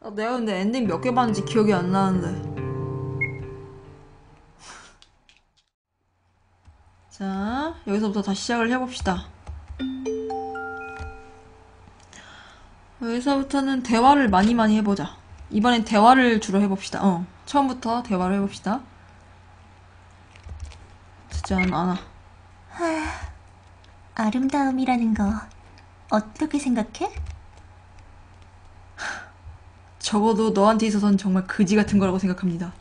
아, 내가 근데 엔딩 몇 개 봤는지 기억이 안 나는데. 자, 여기서부터 다시 시작을 해봅시다. 여기서부터는 대화를 많이 많이 해보자. 이번엔 대화를 주로 해봅시다. 어, 처음부터 대화를 해봅시다. 짠, 아나. 아름다움이라는 거 어떻게 생각해? 적어도 너한테 있어선 정말 그지 같은 거라고 생각합니다.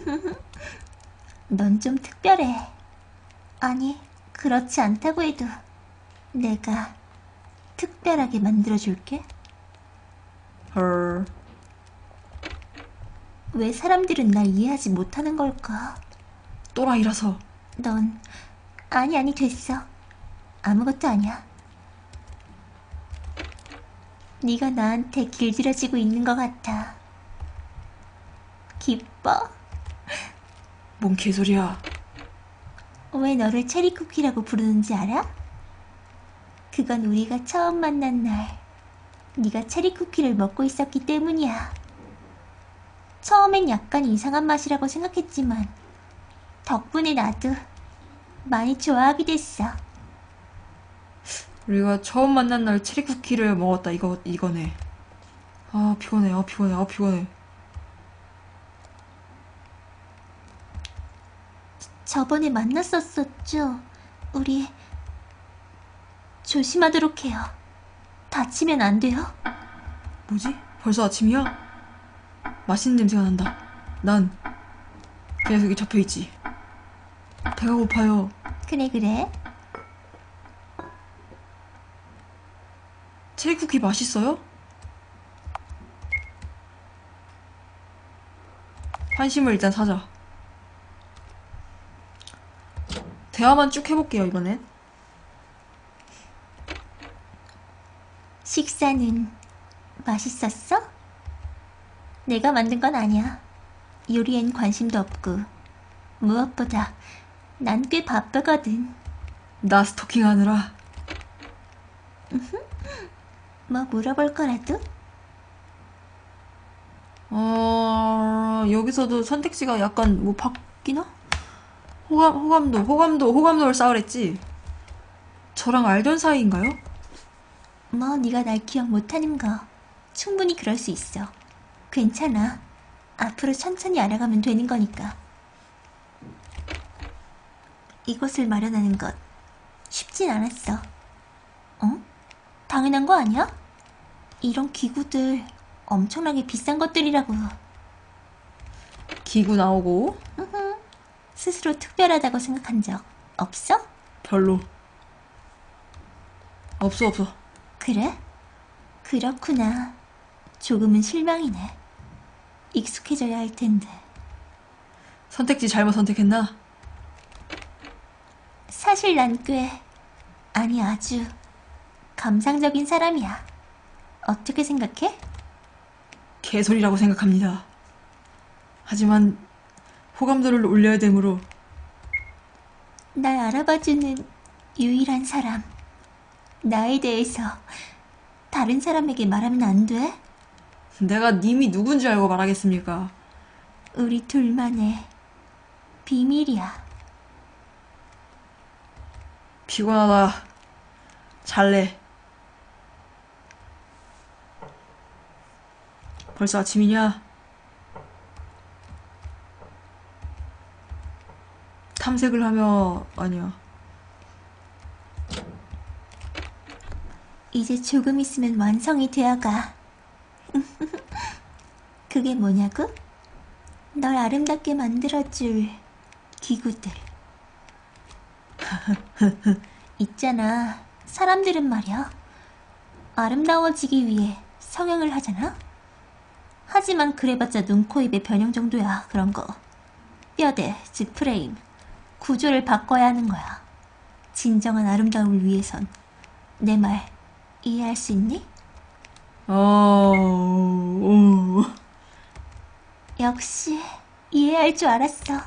넌 좀 특별해. 아니, 그렇지 않다고 해도 내가 특별하게 만들어줄게. 헐. 왜 사람들은 날 이해하지 못하는 걸까? 또라이라서. 넌 아니 아니 됐어. 아무것도 아니야. 네가 나한테 길들여지고 있는 것 같아. 기뻐. 뭔 개소리야. 왜 너를 체리 쿠키라고 부르는지 알아? 그건 우리가 처음 만난 날 네가 체리 쿠키를 먹고 있었기 때문이야. 처음엔 약간 이상한 맛이라고 생각했지만 덕분에 나도 많이 좋아하게 됐어. 우리가 처음 만난 날 체리 쿠키를 먹었다. 이거 이거네. 아 피곤해. 아 피곤해. 아 피곤해. 저번에 만났었었죠. 우리 조심하도록 해요. 다치면 안 돼요. 뭐지? 벌써 아침이야? 맛있는 냄새가 난다. 난 계속 여기 접혀 있지. 배가 고파요. 그래 그래. 쿠키 맛있어요? 환심을 일단 사자. 대화만 쭉 해볼게요 이번엔. 식사는 맛있었어? 내가 만든 건 아니야. 요리엔 관심도 없고 무엇보다 난 꽤 바쁘거든. 나 스토킹하느라 뭐 물어볼 거라도? 어 여기서도 선택지가 약간 뭐 바뀌나? 호감 호감도 호감도 호감도를 쌓으랬지. 저랑 알던 사이인가요? 뭐 네가 날 기억 못하는 거 충분히 그럴 수 있어. 괜찮아. 앞으로 천천히 알아가면 되는 거니까. 이곳을 마련하는 것 쉽진 않았어. 어? 당연한 거 아니야? 이런 기구들 엄청나게 비싼 것들이라고. 기구 나오고 스스로 특별하다고 생각한 적 없어? 별로 없어 없어. 그래? 그렇구나. 조금은 실망이네. 익숙해져야 할 텐데. 선택지 잘못 선택했나? 사실 난 꽤, 아니 아주 감상적인 사람이야. 어떻게 생각해? 개소리라고 생각합니다. 하지만 호감도를 올려야 되므로 날 알아봐주는 유일한 사람. 나에 대해서 다른 사람에게 말하면 안 돼? 내가 님이 누군지 알고 말하겠습니까? 우리 둘만의 비밀이야. 피곤하다. 잘래. 벌써 아침이냐? 탐색을 하며 아니야. 이제 조금 있으면 완성이 되어가. 그게 뭐냐고? 널 아름답게 만들어줄 기구들. 있잖아. 사람들은 말이야. 아름다워지기 위해 성형을 하잖아? 하지만 그래봤자 눈, 코, 입의 변형 정도야, 그런 거. 뼈대, 즉 프레임, 구조를 바꿔야 하는 거야. 진정한 아름다움을 위해선. 내 말 이해할 수 있니? 어, 오. 역시 이해할 줄 알았어.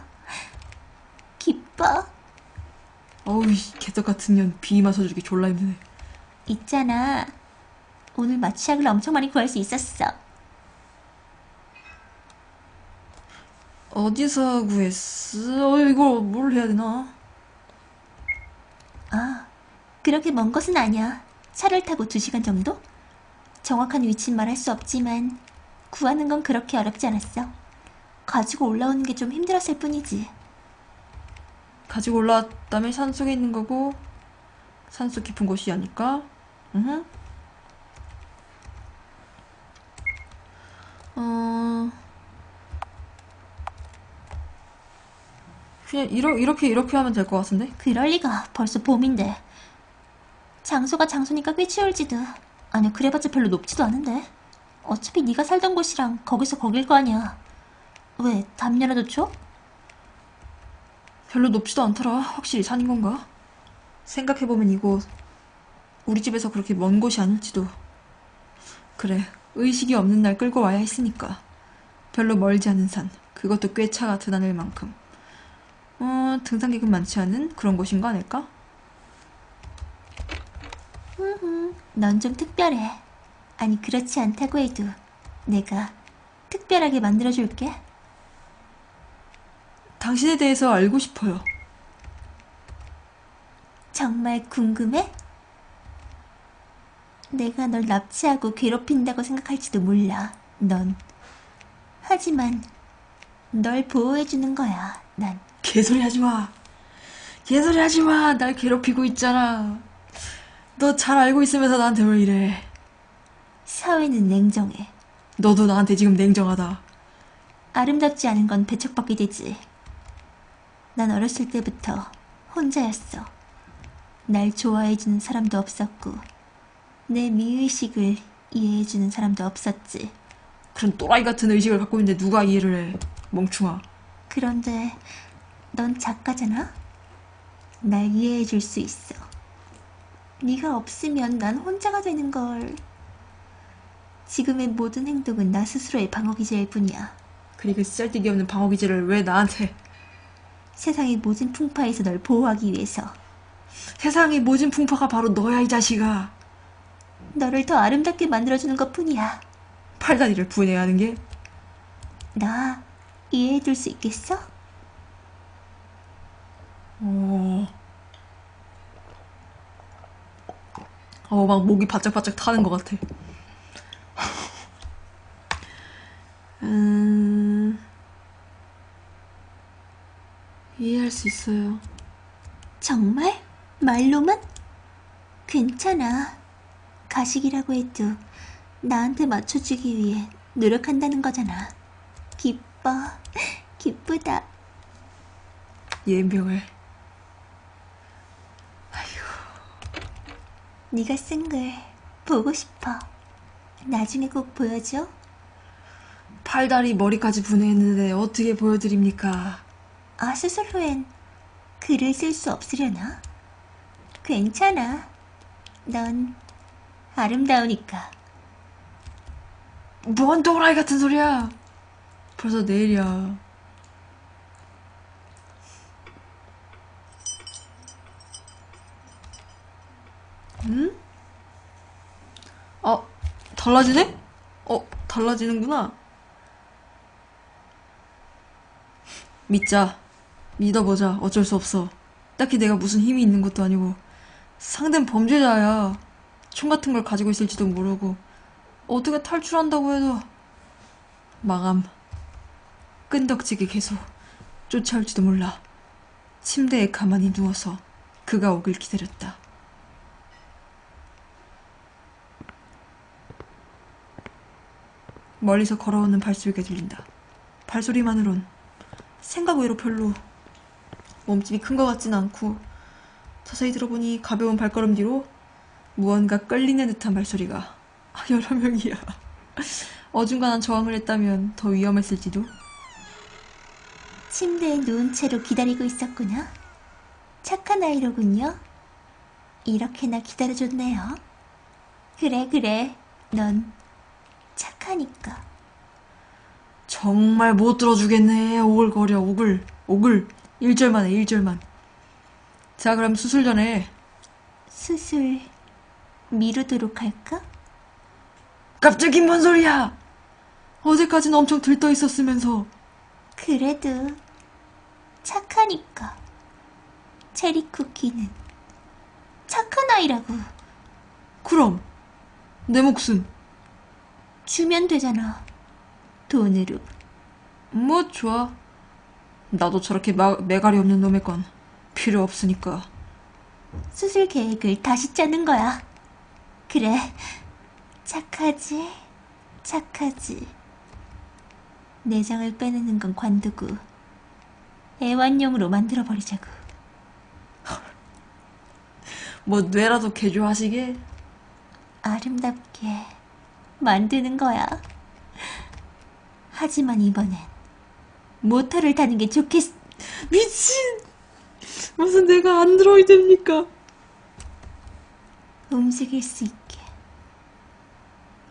기뻐. 어우, 이 개떡 같은 년 비위만 서주기 졸라 힘드네. 있잖아. 오늘 마취약을 엄청 많이 구할 수 있었어. 어디서 구했어? 어, 이걸 뭘 해야 되나? 아, 그렇게 먼 것은 아니야. 차를 타고 두 시간 정도? 정확한 위치는 말할 수 없지만 구하는 건 그렇게 어렵지 않았어. 가지고 올라오는 게 좀 힘들었을 뿐이지. 가지고 올라왔다면 산속에 있는 거고 산속 깊은 곳이 아닐까? 응. 어. 그냥 이러, 이렇게 이렇게 하면 될 것 같은데? 그럴 리가. 벌써 봄인데. 장소가 장소니까 꽤 치울지도. 아니 그래봤자 별로 높지도 않은데. 어차피 네가 살던 곳이랑 거기서 거길 거 아니야. 왜 담요라도 줘? 별로 높지도 않더라. 확실히 산인 건가? 생각해보면 이곳 우리 집에서 그렇게 먼 곳이 아닐지도. 그래, 의식이 없는 날 끌고 와야 했으니까. 별로 멀지 않은 산. 그것도 꽤 차가 드나들 만큼. 어, 등산객은 많지 않은 그런 곳인 거 아닐까? 넌 좀 특별해. 아니 그렇지 않다고 해도 내가 특별하게 만들어줄게. 당신에 대해서 알고 싶어요. 정말 궁금해? 내가 널 납치하고 괴롭힌다고 생각할지도 몰라. 넌. 하지만 널 보호해주는 거야. 난. 개소리 하지 마. 개소리 하지 마. 날 괴롭히고 있잖아. 너 잘 알고 있으면서 나한테 왜 이래. 사회는 냉정해. 너도 나한테 지금 냉정하다. 아름답지 않은 건 배척받게 되지. 난 어렸을 때부터 혼자였어. 날 좋아해주는 사람도 없었고, 내 미의식을 이해해주는 사람도 없었지. 그런 또라이 같은 의식을 갖고 있는데 누가 이해를 해. 멍충아. 그런데 넌 작가잖아? 날 이해해 줄 수 있어. 네가 없으면 난 혼자가 되는 걸. 지금의 모든 행동은 나 스스로의 방어기제일 뿐이야. 그리고 쓸데기 없는 방어 기제를 왜 나한테 세상의 모진 풍파에서 널 보호하기 위해서 세상의 모진 풍파가 바로 너야 이 자식아 너를 더 아름답게 만들어주는 것 뿐이야. 팔다리를 분해야 하는 게 나 이해해줄 수 있겠어? 어... 어, 막 목이 바짝바짝 타는 것 같아. 음... 이해할 수 있어요. 정말? 말로만? 괜찮아. 가식이라고 해도 나한테 맞춰주기 위해 노력한다는 거잖아. 기뻐. 기쁘다. 예병을. 네가 쓴 글 보고 싶어. 나중에 꼭 보여줘. 팔다리 머리까지 분해했는데 어떻게 보여드립니까? 아, 수술 후엔 글을 쓸 수 없으려나? 괜찮아. 넌 아름다우니까. 뭔 또라이 같은 소리야? 벌써 내일이야. 응? 어, 달라지네? 어, 달라지는구나. 믿자. 믿어보자. 어쩔 수 없어. 딱히 내가 무슨 힘이 있는 것도 아니고. 상대는 범죄자야. 총 같은 걸 가지고 있을지도 모르고. 어떻게 탈출한다고 해도 마감 끈덕지게 계속 쫓아올지도 몰라 침대에 가만히 누워서 그가 오길 기다렸다 멀리서 걸어오는 발소리가 들린다 발소리만으론 생각 외로 별로 몸집이 큰 것 같진 않고 자세히 들어보니 가벼운 발걸음 뒤로 무언가 끌리는 듯한 발소리가 아, 여러 명이야. 어중간한 저항을 했다면 더 위험했을지도. 침대에 누운 채로 기다리고 있었구나. 착한 아이로군요. 이렇게나 기다려줬네요. 그래, 그래. 넌착 하니까. 정말 못 들어주겠네. 오글거려, 오글, 오글. 1절만 해, 1절만. 자, 그럼 수술 전에 수술 미루도록 할까? 갑자기 뭔 소리야? 어제까지는 엄청 들떠 있었으면서. 그래도 착하니까. 체리 쿠키는 착한 아이라고 그럼, 내 목숨. 주면 되잖아. 돈으로. 뭐, 좋아. 나도 저렇게 마, 매가리 없는 놈의 건 필요 없으니까. 수술 계획을 다시 짜는 거야. 그래. 착하지. 착하지. 내장을 빼내는 건 관두고 애완용으로 만들어버리자고. 뭐, 뇌라도 개조하시게? 아름답게 만드는 거야. 하지만 이번엔 모터를 타는 게 좋겠... 미친! 무슨 내가 안드로이드입니까? 움직일 수 있게.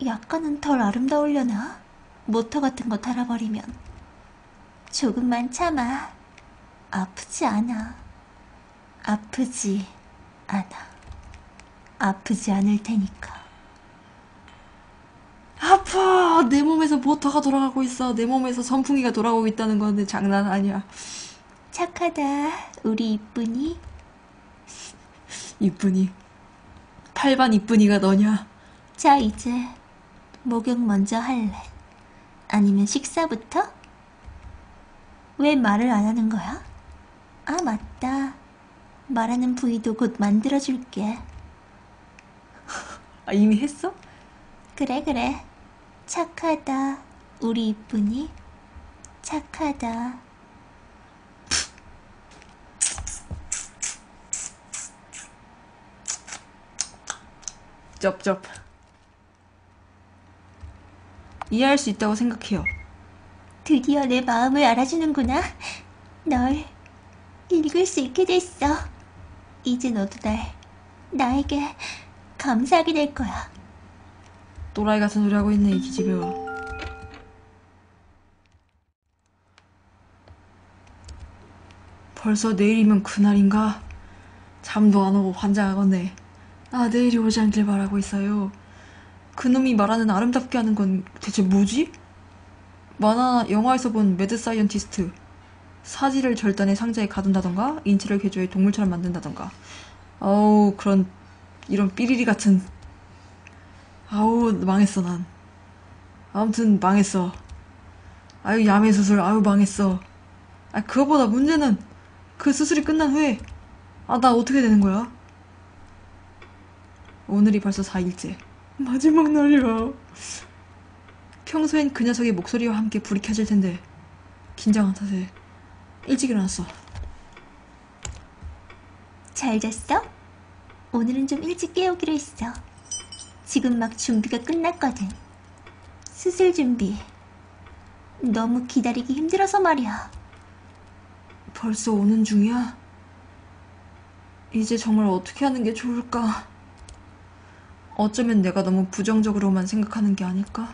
약간은 덜 아름다우려나? 모터 같은 거 달아버리면. 조금만 참아. 아프지 않아. 아프지 않아. 아프지 않을 테니까. 아파! 내 몸에서 모터가 돌아가고 있어. 내 몸에서 선풍기가 돌아오고 있다는 건데 장난 아니야. 착하다, 우리 이쁜이. 이쁜이. 8반 이쁜이가 너냐? 자, 이제 목욕 먼저 할래? 아니면 식사부터? 왜 말을 안 하는 거야? 아, 맞다. 말하는 부위도 곧 만들어줄게. 아, 이미 했어? 그래, 그래. 착하다. 우리 이쁜이. 착하다. 쩝쩝. 이해할 수 있다고 생각해요. 드디어 내 마음을 알아주는구나. 널 읽을 수 있게 됐어. 이제 너도 날, 나에게 감사하게 될 거야. 또라이 같은 소리 하고 있네, 이 기집애가. 벌써 내일이면 그날인가? 잠도 안 오고 환장하겠네. 아, 내일이 오지 않길 바라고 있어요. 그놈이 말하는 아름답게 하는 건 대체 뭐지? 만화, 영화에서 본 매드 사이언티스트. 사지를 절단해 상자에 가둔다던가, 인체를 개조해 동물처럼 만든다던가. 어우, 그런, 이런 삐리리 같은 아우 망했어 난. 아무튼 망했어. 아유 야매 수술 아유 망했어. 아 그거보다 문제는 그 수술이 끝난 후에 아 나 어떻게 되는 거야? 오늘이 벌써 4일째. 마지막 날이야. 평소엔 그 녀석의 목소리와 함께 불이 켜질 텐데 긴장한 탓에 일찍 일어났어. 잘 잤어? 오늘은 좀 일찍 깨우기로 했어. 지금 막 준비가 끝났거든. 수술 준비. 너무 기다리기 힘들어서 말이야. 벌써 오는 중이야? 이제 정말 어떻게 하는 게 좋을까? 어쩌면 내가 너무 부정적으로만 생각하는 게 아닐까?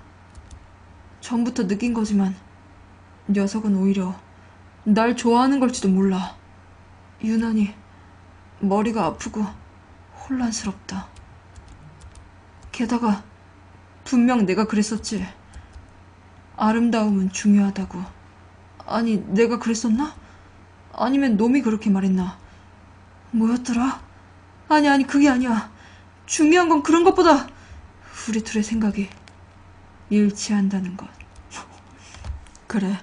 전부터 느낀 거지만 녀석은 오히려 날 좋아하는 걸지도 몰라. 유난히 머리가 아프고 혼란스럽다. 게다가 분명 내가 그랬었지. 아름다움은 중요하다고. 아니, 내가 그랬었나? 아니면 놈이 그렇게 말했나? 뭐였더라? 아니, 아니, 그게 아니야. 중요한 건 그런 것보다 우리 둘의 생각이 일치한다는 것. 그래,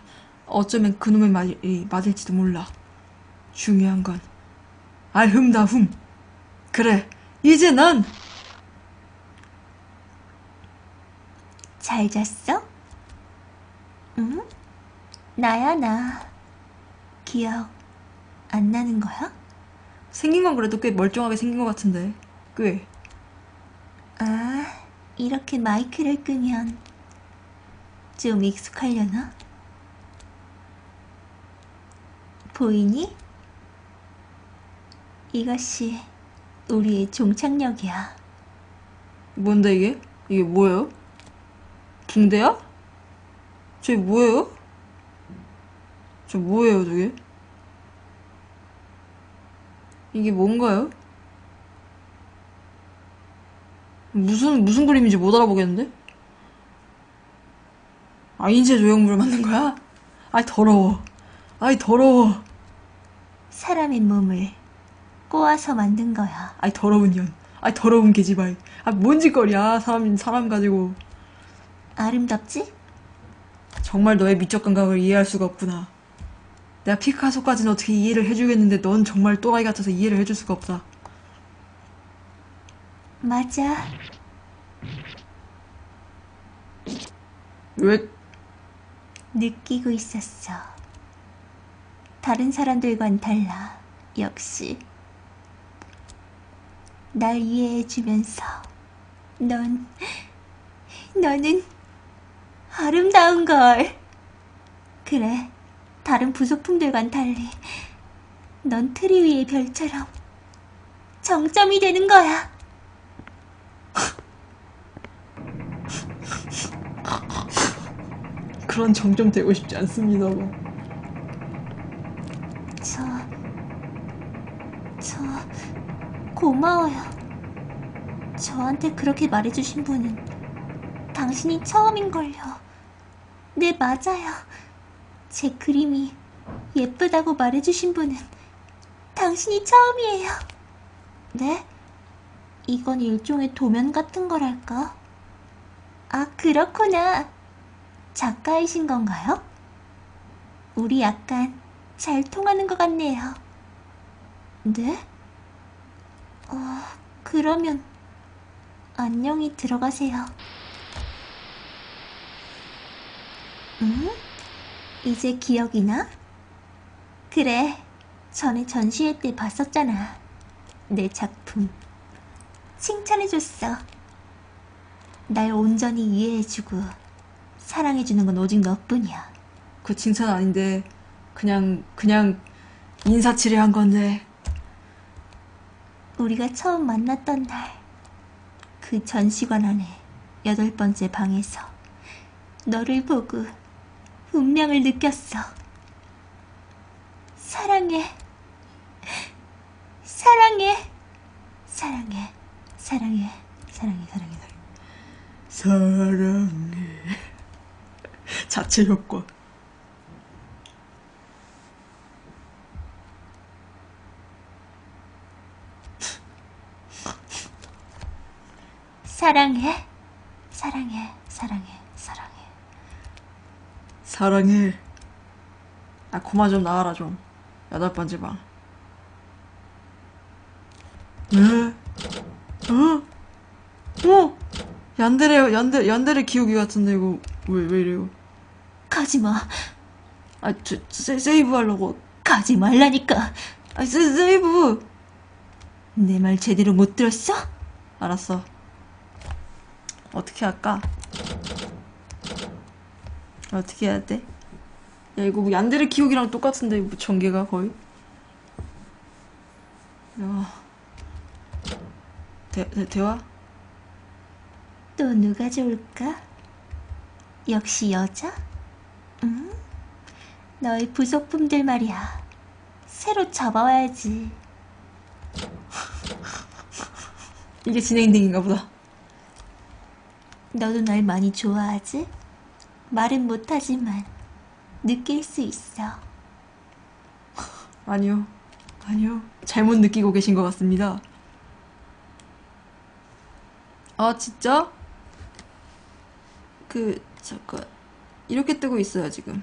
어쩌면 그놈의 말이 맞을지도 몰라. 중요한 건 알흠다훔. 그래, 이제 난 잘 잤어? 응? 나야, 나. 기억 안 나는 거야? 생긴 건 그래도 꽤 멀쩡하게 생긴 것 같은데. 꽤. 아, 이렇게 마이크를 끄면 좀 익숙하려나? 보이니? 이것이 우리의 종착역이야. 뭔데 이게? 이게 뭐예요? 붕대야? 저게 뭐예요? 저 뭐예요 저게? 이게 뭔가요? 무슨 무슨 그림인지 못 알아보겠는데? 아, 인체 조형물을 만든 거야? 아이, 더러워. 아이, 더러워. 사람의 몸을 꼬아서 만든 거야. 아이, 더러운 년. 아이, 더러운 계집아이. 아, 뭔 짓거리야. 사람, 사람 가지고. 아름답지? 정말 너의 미적 감각을 이해할 수가 없구나. 내가 피카소까지는 어떻게 이해를 해주겠는데 넌 정말 또라이 같아서 이해를 해줄 수가 없다. 맞아. 왜, 느끼고 있었어. 다른 사람들과는 달라. 역시. 날 이해해주면서, 넌, 너는 아름다운 걸. 그래, 다른 부속품들과는 달리, 넌 트리 위의 별처럼 정점이 되는 거야. 그런 정점 되고 싶지 않습니다. 뭐. 저, 저, 고마워요. 저한테 그렇게 말해주신 분은 당신이 처음인걸요. 네, 맞아요. 제 그림이 예쁘다고 말해주신 분은 당신이 처음이에요. 네? 이건 일종의 도면 같은 거랄까? 아, 그렇구나. 작가이신 건가요? 우리 약간 잘 통하는 것 같네요. 네? 어, 그러면 안녕히 들어가세요. 응? 이제 기억이 나? 그래, 전에 전시회 때 봤었잖아. 내 작품. 칭찬해줬어. 날 온전히 이해해주고 사랑해주는 건 오직 너뿐이야. 그 칭찬 아닌데, 그냥, 그냥 인사치레 한 건데. 우리가 처음 만났던 날, 그 전시관 안에 여덟 번째 방에서 너를 보고 운명을 느꼈어. 사랑해. 사랑해. 사랑해. 사랑해. 사랑해. 사랑해. 사랑해. 사랑해. 자체 효과. 사랑해. 사랑해. 사랑해. 사랑해. 사랑해. 아, 그만 좀 나와라, 좀. 여덟 번째 방. 에? 어? 어? 얀데레, 얀데, 얀데레 기억이 같은데, 이거, 왜, 왜 이래요? 가지 마. 아, 저, 세, 세이브 하려고. 가지 말라니까. 아, 세, 세이브! 내 말 제대로 못 들었어? 알았어. 어떻게 할까? 어떻게 해야 돼? 야, 이거 뭐 얀데레 기억이랑 똑같은데, 뭐 전개가 거의? 야. 대, 대, 대화? 또 누가 좋을까? 역시 여자? 응? 너의 부속품들 말이야. 새로 잡아와야지. 이게 진행등인가 보다. 너도 날 많이 좋아하지? 말은 못하지만 느낄 수 있어. 아니요. 아니요. 잘못 느끼고 계신 것 같습니다. 아, 진짜? 그, 잠깐. 이렇게 뜨고 있어요, 지금.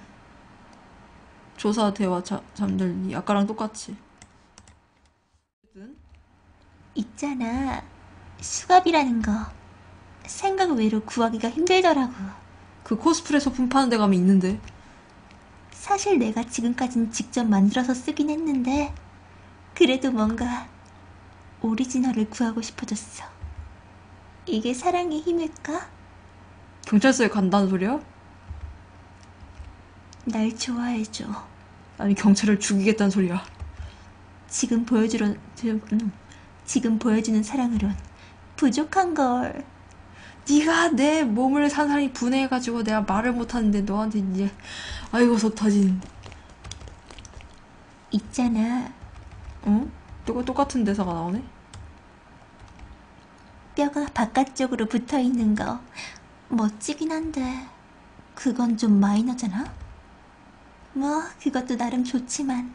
조사, 대화, 자, 잠들기. 아까랑 똑같이. 있잖아. 수갑이라는 거. 생각 외로 구하기가 힘들더라고. 그 코스프레 소품 파는 데 가면 있는데. 사실 내가 지금까진 직접 만들어서 쓰긴 했는데, 그래도 뭔가 오리지널을 구하고 싶어졌어. 이게 사랑의 힘일까? 경찰서에 간다는 소리야? 날 좋아해줘. 아니, 경찰을 죽이겠다는 소리야. 지금 보여주려, 음, 지금 보여주는 사랑으론 부족한 걸. 네가 내 몸을 산산히 분해해가지고 내가 말을 못하는데 너한테 이제 아이고 속 터진 있잖아. 어? 또 똑같은 대사가 나오네? 뼈가 바깥쪽으로 붙어 있는 거. 멋지긴 한데, 그건 좀 마이너잖아? 뭐, 그것도 나름 좋지만,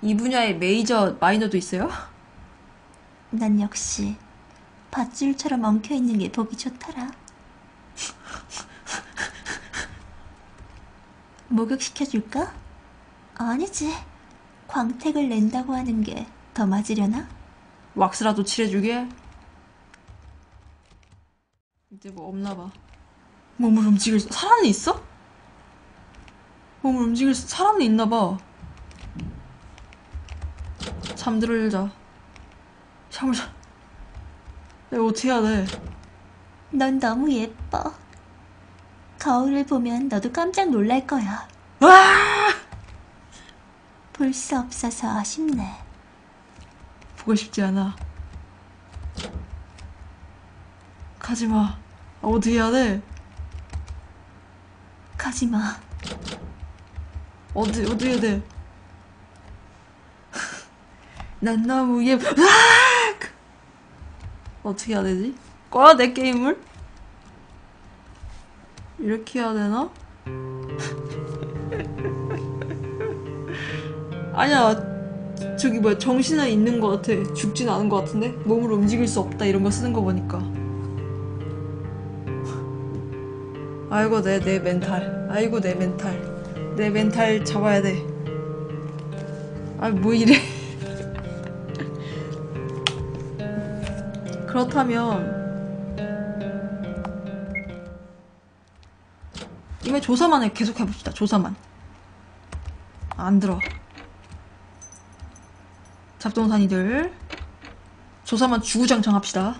이 분야에 메이저 마이너도 있어요? 난 역시 밧줄처럼 엉켜있는 게 보기 좋더라. 목욕시켜줄까? 아니지. 광택을 낸다고 하는 게 더 맞으려나? 왁스라도 칠해주게? 이제 뭐 없나봐. 몸을 움직일 수, 사람은 있어? 몸을 움직일 수, 사람은 있나봐. 잠들자. 잠을 자. 내가 어떻게 해야 돼? 넌 너무 예뻐. 거울을 보면 너도 깜짝 놀랄 거야. 와! 볼 수 없어서 아쉽네. 보고 싶지 않아. 가지마. 아, 어떻게 해야 돼? 가지 마. 어디, 어디 해야 돼? 난 너무 예뻐. 어떻게 해야 되지? 꺼야 돼, 게임을? 이렇게 해야 되나? 아니야. 저기 뭐야, 정신은 있는 것 같아. 죽진 않은 것 같은데? 몸을 움직일 수 없다, 이런 거 쓰는 거 보니까. 아이고, 내, 내 멘탈. 아이고, 내 멘탈. 내 멘탈 잡아야 돼. 아, 뭐 이래. 그렇다면, 이번에 조사만 해. 계속 해봅시다. 조사만. 안 들어. 잡동사니들. 조사만 주구장창 합시다.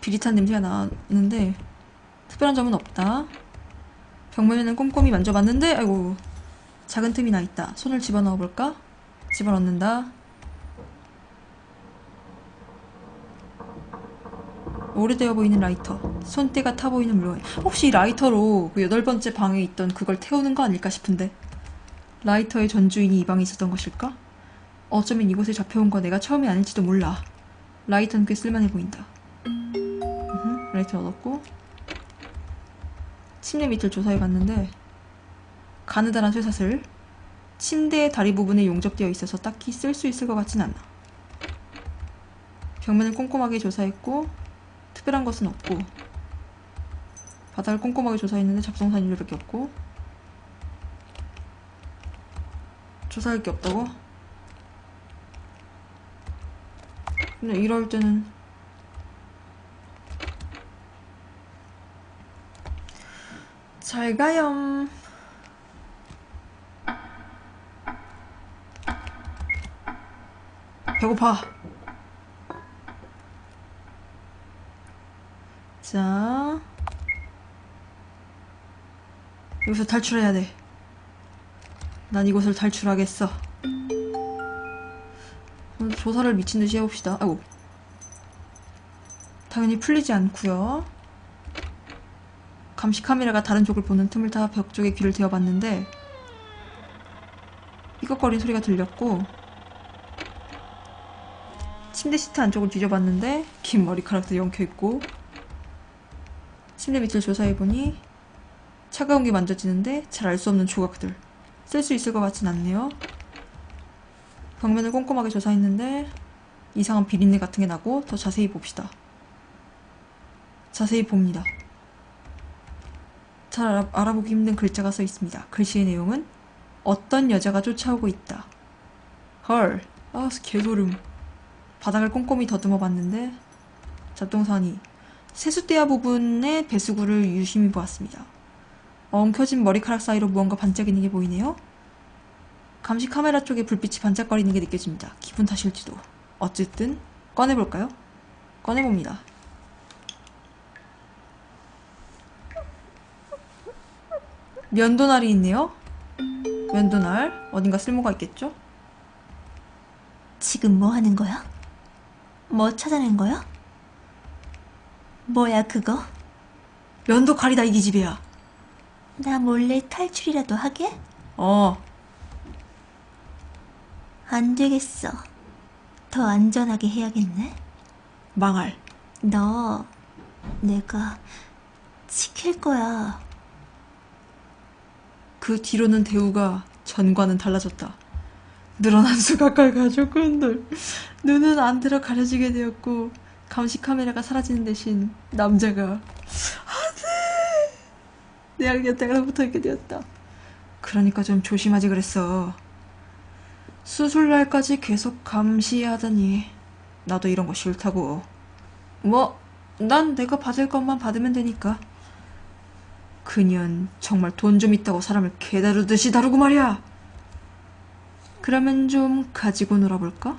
비릿한 냄새가 나는데, 특별한 점은 없다. 벽면에는 꼼꼼히 만져봤는데, 아이고, 작은 틈이 나 있다. 손을 집어넣어 볼까? 집어넣는다. 오래되어 보이는 라이터. 손때가 타 보이는 물건. 혹시 이 라이터로 그 여덟 번째 방에 있던 그걸 태우는 거 아닐까 싶은데. 라이터의 전주인이 이 방에 있었던 것일까? 어쩌면 이곳에 잡혀온 거 내가 처음이 아닐지도 몰라. 라이터는 꽤 쓸만해 보인다. 라이터 얻었고. 침대 밑을 조사해 봤는데 가느다란 쇠사슬 침대의 다리 부분에 용접되어 있어서 딱히 쓸 수 있을 것 같진 않아. 벽면을 꼼꼼하게 조사했고 특별한 것은 없고 바닥을 꼼꼼하게 조사했는데 잡성산 일밖에 없고 조사할 게 없다고? 근데 이럴 때는 잘 가요. 배고파. 자. 여기서 탈출해야 돼. 난 이곳을 탈출하겠어. 조사를 미친 듯이 해봅시다. 아이고. 당연히 풀리지 않고요. 감시 카메라가 다른 쪽을 보는 틈을 타 벽 쪽에 귀를 대어봤는데 삐걱거리는 소리가 들렸고 침대 시트 안쪽을 뒤져봤는데 긴 머리카락도 엉켜있고 침대 밑을 조사해보니 차가운 게 만져지는데 잘 알 수 없는 조각들 쓸 수 있을 것 같진 않네요 벽면을 꼼꼼하게 조사했는데 이상한 비린내 같은 게 나고 더 자세히 봅시다 자세히 봅니다 잘 알아, 알아보기 힘든 글자가 써 있습니다. 글씨의 내용은 어떤 여자가 쫓아오고 있다. 헐, 아 개소름. 바닥을 꼼꼼히 더듬어 봤는데 잡동사니 세숫대야 부분의 배수구를 유심히 보았습니다. 엉켜진 머리카락 사이로 무언가 반짝이는 게 보이네요. 감시 카메라 쪽에 불빛이 반짝거리는 게 느껴집니다. 기분 탓일지도. 어쨌든 꺼내볼까요? 꺼내봅니다. 면도날이 있네요. 면도날 어딘가 쓸모가 있겠죠? 지금 뭐 하는 거야? 뭐 찾아낸 거야? 뭐야, 그거? 면도 칼이다 이 기집애야. 나 몰래 탈출이라도 하게? 어, 안 되겠어. 더 안전하게 해야겠네. 망할. 너, 내가 지킬 거야. 그 뒤로는 대우가 전과는 달라졌다. 늘어난 수각과 가족분들 눈은 안 들어 가려지게 되었고 감시 카메라가 사라지는 대신 남자가 안돼 내 곁에 붙어 있게 되었다. 그러니까 좀 조심하지 그랬어. 수술 날까지 계속 감시하다니 나도 이런 거 싫다고. 뭐 난 내가 받을 것만 받으면 되니까. 그년 정말 돈 좀 있다고 사람을 개다루듯이 다루고 말이야. 그러면 좀 가지고 놀아볼까?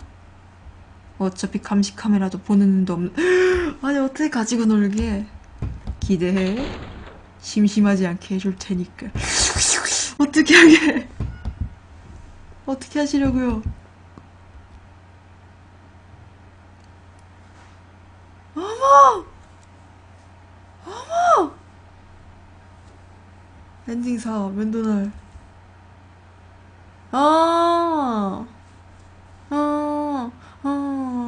어차피 감시 카메라도 보는 눈도 없는. 아니 어떻게 가지고 놀게? 기대해. 심심하지 않게 해줄 테니까. 어떻게 하게? 어떻게 하시려고요? 엔딩 4 면도날 아 哦。